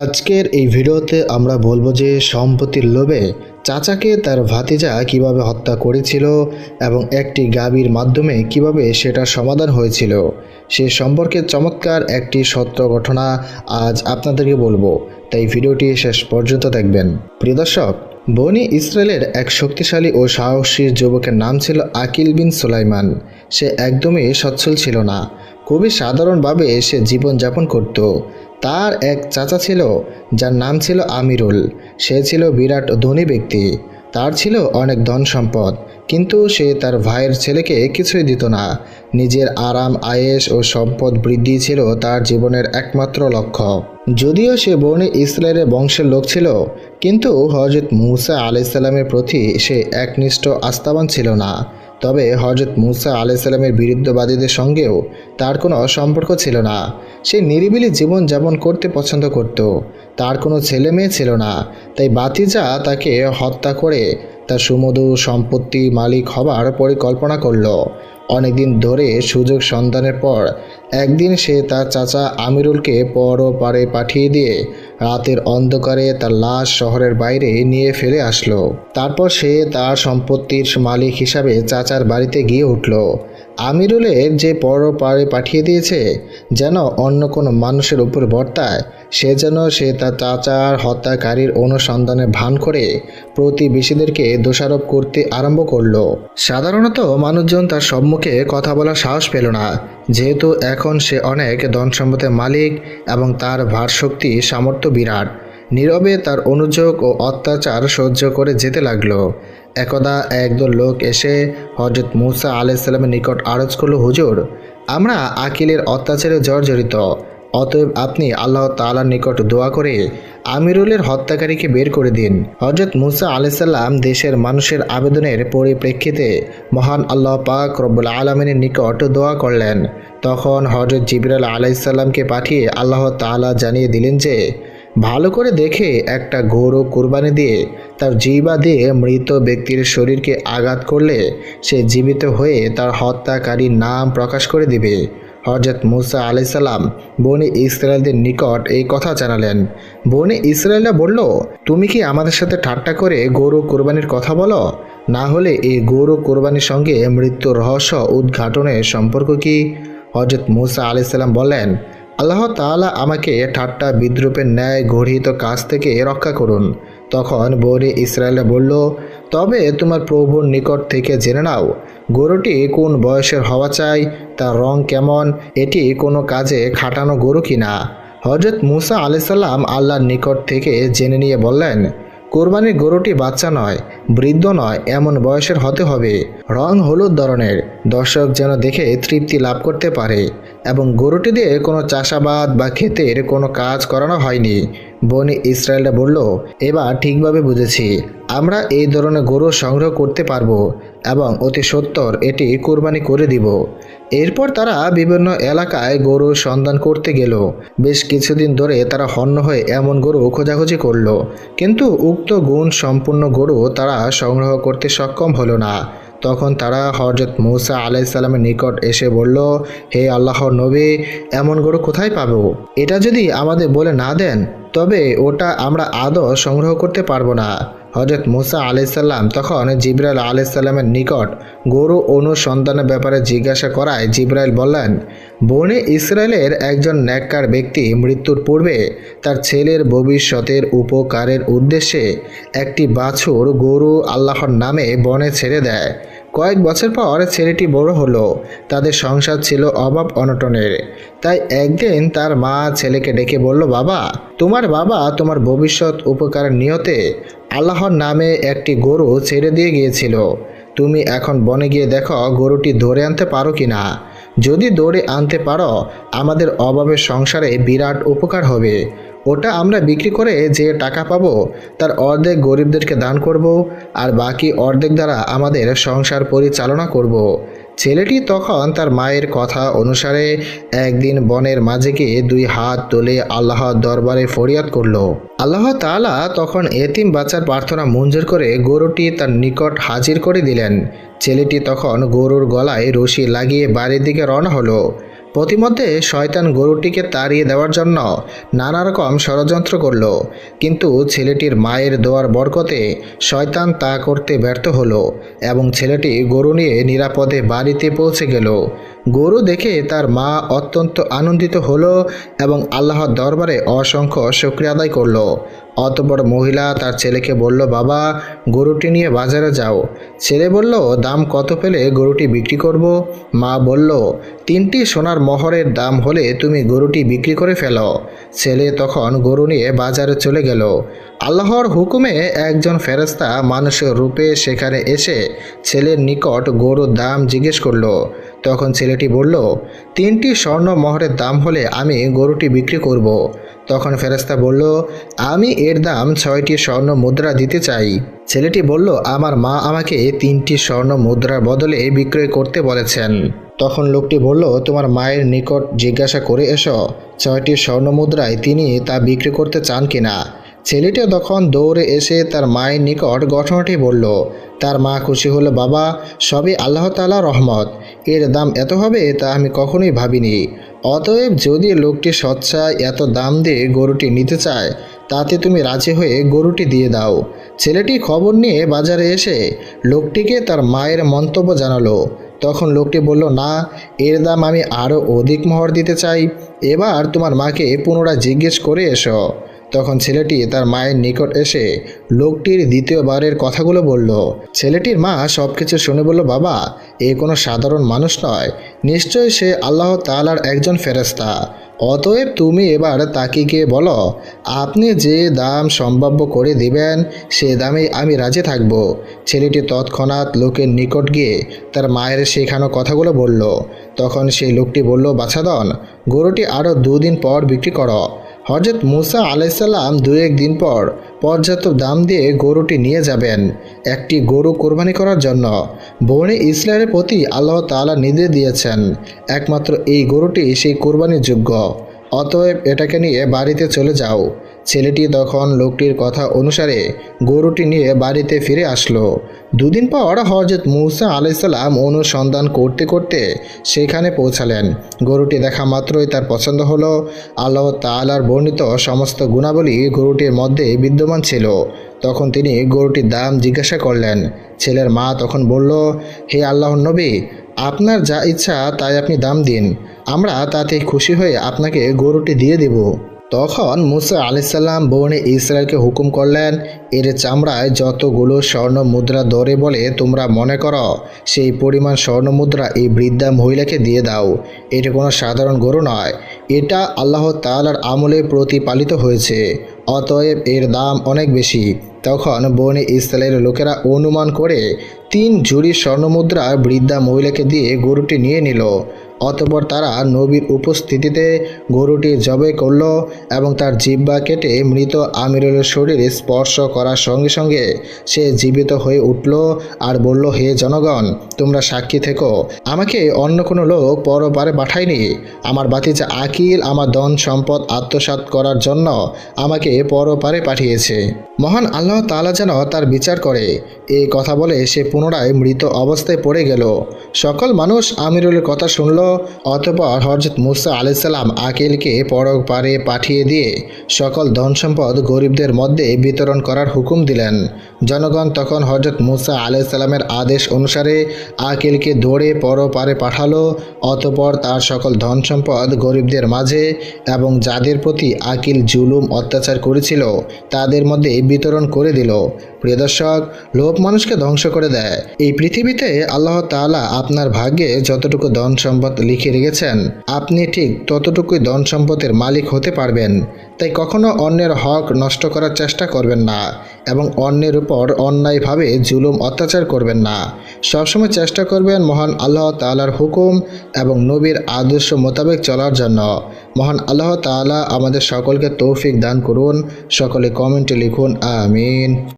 আজকের এই ভিডিওতে আমরা বলব যে সম্পত্তির লোভে চাচাকে তার ভাতিজা কীভাবে হত্যা করেছিল এবং একটি গাবির মাধ্যমে কীভাবে সেটার সমাধান হয়েছিল, সে সম্পর্কে চমৎকার একটি সত্য ঘটনা আজ আপনাদেরকে বলব। তাই ভিডিওটি শেষ পর্যন্ত দেখবেন। প্রিয় দর্শক, বনি ইসরায়েলের এক শক্তিশালী ও সাহসী যুবকের নাম ছিল আকিল বিন সুলাইমান। সে একদমই সচ্ছল ছিল না। খুবই সাধারণভাবে সে জীবনযাপন করত। তার এক চাচা ছিল, যার নাম ছিল আমিরুল। সে ছিল বিরাট ধনী ব্যক্তি। তার ছিল অনেক ধন সম্পদ কিন্তু সে তার ভাইয়ের ছেলেকে কিছুই দিত না। নিজের আরাম আয়েস ও সম্পদ বৃদ্ধি ছিল তার জীবনের একমাত্র লক্ষ্য। যদিও সে বর্ণে ইসরায়েলের বংশের লোক ছিল, কিন্তু হজরত মুসা আলাইসাল্লামের প্রতি সে একনিষ্ঠ আস্থাবান ছিল না। তবে হজরত মুসা আলাইসাল্লামের বিরুদ্ধবাদীদের সঙ্গেও তার কোনো সম্পর্ক ছিল না। সে নিরিবিলি জীবন যাপন করতে পছন্দ করত। তার কোনো ছেলে মেয়ে ছিল না। তাই বাতিজা তাকে হত্যা করে তার সুমধু সম্পত্তি মালিক হবার পরিকল্পনা করল। অনেকদিন ধরে সুযোগ সন্ধানের পর একদিন সে তার চাচা আমিরুলকে পর পারে পাঠিয়ে দিয়ে রাতের অন্ধকারে তার লাশ শহরের বাইরে নিয়ে ফেলে আসলো। তারপর সে তার সম্পত্তির মালিক হিসাবে চাচার বাড়িতে গিয়ে উঠল। আমিরুলের যে পর পারে পাঠিয়ে দিয়েছে, যেন অন্য কোনো মানুষের উপর বর্তায়, সে যেন সে তার চাচার হত্যাকারীর অনুসন্ধানে ভান করে প্রতিবেশীদেরকে দোষারোপ করতে আরম্ভ করল। সাধারণত মানুষজন তার সম্মুখে কথা বলার সাহস পেল না, যেহেতু এখন সে অনেক ধন সম্পদের মালিক এবং তার ভারশক্তি, সামর্থ্য বিরাট। নীরবে তার অনুযোগ ও অত্যাচার সহ্য করে যেতে লাগল। একদা একদল লোক এসে হজরত মুসা আলাইসাল্লামের নিকট আরজ করল, হুজুর, আমরা আকিলের অত্যাচারে জর্জরিত। অতএব আপনি আল্লাহ তাআলার নিকট দোয়া করে আমিরুলের হত্যাকারীকে বের করে দিন। হজরত মুসা আলাইসাল্লাম দেশের মানুষের আবেদনের পরিপ্রেক্ষিতে মহান আল্লাহ পাক রব্বুল আলমিনের নিকট দোয়া করলেন। তখন হজরত জিবরাল আলাইসাল্লামকে পাঠিয়ে আল্লাহ তাআলা জানিয়ে দিলেন যে, ভালো করে দেখে একটা গরু কুরবানি দিয়ে তার জিবা দিয়ে মৃত ব্যক্তির শরীরকে আঘাত করলে সে জীবিত হয়ে তার হত্যাকারীর নাম প্রকাশ করে দিবে। হজরত মুসা আলাইসাল্লাম বনে ইসরায়েলদের নিকট এই কথা জানালেন। বনে ইসরায়েলরা বলল, তুমি কি আমাদের সাথে ঠাট্টা করে গরু কোরবানির কথা বলো? না হলে এই গরু কোরবানির সঙ্গে মৃত্যুর রহস্য উদ্ঘাটনের সম্পর্ক কি? হজরত মুসা আলাইসাল্লাম বলেন আল্লাহ তালা আমাকে ঠাট্টা বিদ্রুপের ন্যায় গঠিত কাজ থেকে রক্ষা করুন। তখন বনি ইসরায়েলে বলল, তবে তোমার প্রভুর নিকট থেকে জেনে নাও, গরুটি কোন বয়সের হওয়া চাই, তার রং কেমন, এটি কোনো কাজে খাটানো গরু কিনা? হজরত মুসা আলাইসাল্লাম আল্লাহর নিকট থেকে জেনে নিয়ে বললেন কোরবানির গরুটি বাচ্চা নয়, বৃদ্ধ নয়, এমন বয়সের হতে হবে। রং হলুদ ধরনের, দর্শক যেন দেখে তৃপ্তি লাভ করতে পারে। এবং গরুটি দিয়ে কোনো চাষাবাদ বা ক্ষেতের কোনো কাজ করানো হয়নি। বনি ইসরায়েলরা বলল, এবার ঠিকভাবে বুঝেছি। আমরা এই ধরনের গরু সংগ্রহ করতে পারব এবং অতি সত্তর এটি কোরবানি করে দিব। এরপর তারা বিভিন্ন এলাকায় গরুর সন্ধান করতে গেল। বেশ কিছুদিন ধরে তারা হন্য হয়ে এমন গরু খোঁজাখুঁজি করল। কিন্তু উক্ত গুণ সম্পূর্ণ গরু তারা সংগ্রহ করতে সক্ষম হলো না। তখন তারা হজরত মৌসা আলাইসাল্লামের নিকট এসে বলল, হে আল্লাহর নবী, এমন গরু কোথায় পাবো? এটা যদি আমাদের বলে না দেন, তবে ওটা আমরা আদৌ সংগ্রহ করতে পারব না। হজরত মুসা আলাইসাল্লাম তখন জিব্রাইল আলাইসাল্লামের নিকট গরু অনুসন্ধানের ব্যাপারে জিজ্ঞাসা করায় জিব্রাইল বললেন, বনে ইসরায়েলের একজন ন্যাক্কার ব্যক্তি মৃত্যুর পূর্বে তার ছেলের ভবিষ্যতের উপকারের উদ্দেশ্যে একটি বাছুর গরু আল্লাহর নামে বনে ছেড়ে দেয়। কয়েক বছর পর ছেলেটি বড় হলো। তাদের সংসার ছিল অভাব অনটনের। তাই একদিন তার মা ছেলেকে ডেকে বলল, বাবা, তোমার বাবা তোমার ভবিষ্যৎ উপকার নিয়তে আল্লাহর নামে একটি গরু ছেড়ে দিয়ে গিয়েছিল। তুমি এখন বনে গিয়ে দেখো গরুটি ধরে আনতে পারো কি না যদি দৌড়ে আনতে পারো, আমাদের অভাবের সংসারে বিরাট উপকার হবে। ওটা আমরা বিক্রি করে যে টাকা পাবো, তার অর্ধেক গরিবদেরকে দান করব আর বাকি অর্ধেক দ্বারা আমাদের সংসার পরিচালনা করব। ছেলেটি তখন তার মায়ের কথা অনুসারে একদিন বনের মাঝে গিয়ে দুই হাত তুলে আল্লাহর দরবারে ফরিয়াদ করল। আল্লাহ তাআলা তখন এতিম বাচ্চার প্রার্থনা মঞ্জুর করে গরুটি তার নিকট হাজির করে দিলেন। ছেলেটি তখন গরুর গলায় রশি লাগিয়ে বাড়ির দিকে রওনা হলো। প্রতিমধ্যে শয়তান গরুটিকে তাড়িয়ে দেওয়ার জন্য নানা রকম ষড়যন্ত্র করল। কিন্তু ছেলেটির মায়ের দোয়ার বরকতে শয়তান তা করতে ব্যর্থ হলো এবং ছেলেটি গরু নিয়ে নিরাপদে বাড়িতে পৌঁছে গেল। গরু দেখে তার মা অত্যন্ত আনন্দিত হলো এবং আল্লাহর দরবারে অসংখ্য শুক্রিয়া আদায় করল। অতপর মহিলা তার ছেলেকে বলল, বাবা, গরুটি নিয়ে বাজারে যাও। ছেলে বলল, দাম কত পেলে গরুটি বিক্রি করব? মা বলল, তিনটি সোনার মহরের দাম হলে তুমি গরুটি বিক্রি করে ফেলো। ছেলে তখন গরু নিয়ে বাজারে চলে গেল। আল্লাহর হুকুমে একজন ফেরেস্তা মানুষের রূপে সেখানে এসে ছেলের নিকট গরুর দাম জিজ্ঞেস করল। তখন ছেলেটি বলল, তিনটি স্বর্ণ মোহরের দাম হলে আমি গরুটি বিক্রি করব। তখন ফেরেস্তা বলল, আমি এর দাম ছয়টি স্বর্ণ মুদ্রা দিতে চাই। ছেলেটি বলল, আমার মা আমাকে তিনটি স্বর্ণ মুদ্রার বদলে বিক্রয় করতে বলেছেন। তখন লোকটি বলল, তোমার মায়ের নিকট জিজ্ঞাসা করে এসো, ছয়টি স্বর্ণ মুদ্রায় তিনি তা বিক্রি করতে চান কিনা? ছেলেটি তখন দৌড়ে এসে তার মায়ের নিকট ঘটনাটি বলল, তার মা খুশি হলো, বাবা, সবই আল্লাহ তালা রহমত। এর দাম এত হবে তা আমি কখনোই ভাবিনি। অতএব যদি লোকটি সচ্ছায় এত দাম দিয়ে গরুটি নিতে চায়, তাতে তুমি রাজি হয়ে গরুটি দিয়ে দাও। ছেলেটি খবর নিয়ে বাজারে এসে লোকটিকে তার মায়ের মন্তব্য জানালো। তখন লোকটি বলল, না, এর দাম আমি আরও অধিক মোহর দিতে চাই। এবার তোমার মাকে পুনরায় জিজ্ঞেস করে এসো। তখন ছেলেটি তার মায়ের নিকট এসে লোকটির দ্বিতীয়বারের কথাগুলো বলল। ছেলেটির মা সব কিছু শুনে বলল, বাবা, এ কোনো সাধারণ মানুষ নয়। নিশ্চয়ই সে আল্লাহ তালার একজন ফেরেস্তা অতএব তুমি এবার তাকে গিয়ে বলো, আপনি যে দাম সম্ভাব্য করে দিবেন, সে দামে আমি রাজি থাকব। ছেলেটি তৎক্ষণাৎ লোকের নিকট গিয়ে তার মায়ের শেখানো কথাগুলো বলল। তখন সেই লোকটি বলল, বাছাদন, গরুটি আরও দুদিন পর বিক্রি করো। হজরত মুসা আলাইসাল্লাম দু একদিন পর পর্যাপ্ত দাম দিয়ে গরুটি নিয়ে যাবেন। একটি গরু কোরবানি করার জন্য বনে ইসরায়েলের প্রতি আল্লাহ তালা নির্দেশ দিয়েছেন। একমাত্র এই গরুটি সেই কোরবানির যোগ্য। অতএব এটাকে নিয়ে বাড়িতে চলে যাও। ছেলেটি তখন লোকটির কথা অনুসারে গরুটি নিয়ে বাড়িতে ফিরে আসলো। দুদিন পর হজরত মুসা আলাইসাল্লাম অনুসন্ধান করতে করতে সেখানে পৌঁছালেন। গরুটি দেখা মাত্রই তার পছন্দ হলো। আল্লাহ তালার বর্ণিত সমস্ত গুণাবলী গরুটির মধ্যে বিদ্যমান ছিল। তখন তিনি গরুটির দাম জিজ্ঞাসা করলেন। ছেলের মা তখন বলল, হে আল্লাহ নবী, আপনার যা ইচ্ছা তাই আপনি দাম দিন। আমরা তাতে খুশি হয়ে আপনাকে গরুটি দিয়ে দেব। তখন মুসা আলাইসাল্লাম বনে ইসরায়েলকে হুকুম করলেন, এর চামড়ায় যতগুলো স্বর্ণ মুদ্রা দরে বলে তোমরা মনে করো, সেই পরিমাণ স্বর্ণ মুদ্রা এই বৃদ্ধা মহিলাকে দিয়ে দাও। এটা কোনো সাধারণ গরু নয়। এটা আল্লাহ তালার আমলে প্রতিপালিত হয়েছে, অতএব এর দাম অনেক বেশি। তখন বনে ইসরায়েলের লোকেরা অনুমান করে, তিন ঝুড়ি স্বর্ণমুদ্রা বৃদ্ধা মহিলাকে দিয়ে গরুটি নিয়ে নিল। অতপর তারা নবীর উপস্থিতিতে গরুটি জবে করল এবং তার জিব্বা কেটে মৃত আমিরুলের শরীরে স্পর্শ করার সঙ্গে সঙ্গে সে জীবিত হয়ে উঠল আর বলল, হে জনগণ, তোমরা সাক্ষী থেকো। আমাকে অন্য কোনো লোক পরপারে পাঠায়নি। আমার বাতিজা আকিল, আমার ধন সম্পদ আত্মসাৎ করার জন্য আমাকে পরপারে পাঠিয়েছে। মহান আল্লাহ তাআলা যেন তার বিচার করে। এই কথা বলে সে পুনরায় মৃত অবস্থায় পড়ে গেল। সকল মানুষ আমিরুলের কথা শুনল অতপর হজরত মুসা আলাইসাল্লাম আকিলকে পরক পারে পাঠিয়ে দিয়ে সকল ধনসম্পদ গরিবদের মধ্যে বিতরণ করার হুকুম দিলেন। জনগণ তখন হজরত মুসা আলাইসাল্লামের আদেশ অনুসারে আকিলকে দৌড়ে পর পারে পাঠালো, অতপর তার সকল ধন সম্পদ গরিবদের মাঝে এবং যাদের প্রতি আকিল জুলুম অত্যাচার করেছিল, তাদের মধ্যে বিতরণ করে দিল। প্রিয় দর্শক, লোভ মানুষকে ধ্বংস করে দেয়। এই পৃথিবীতে আল্লাহ তাআলা আপনার ভাগ্যে যতটুকু ধন সম্পদ লিখে রেখেছেন, আপনি ঠিক ততটুকুই ধন সম্পদের মালিক হতে পারবেন। তাই কখনো অন্যের হক নষ্ট করার চেষ্টা করবেন না। এবং অন্যের উপর অন্যায়ভাবে জুলুম অত্যাচার করবেন না। সবসময় চেষ্টা করবেন মহান আল্লাহ তালার হুকুম এবং নবীর আদর্শ মোতাবেক চলার জন্য। মহান আল্লাহ তালা আমাদের সকলকে তৌফিক দান করুন। সকলে কমেন্টে লিখুন, আমিন।